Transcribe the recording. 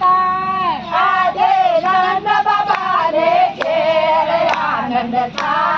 થાય આજે નંદ બાબાને ઘેર આનંદ થાય.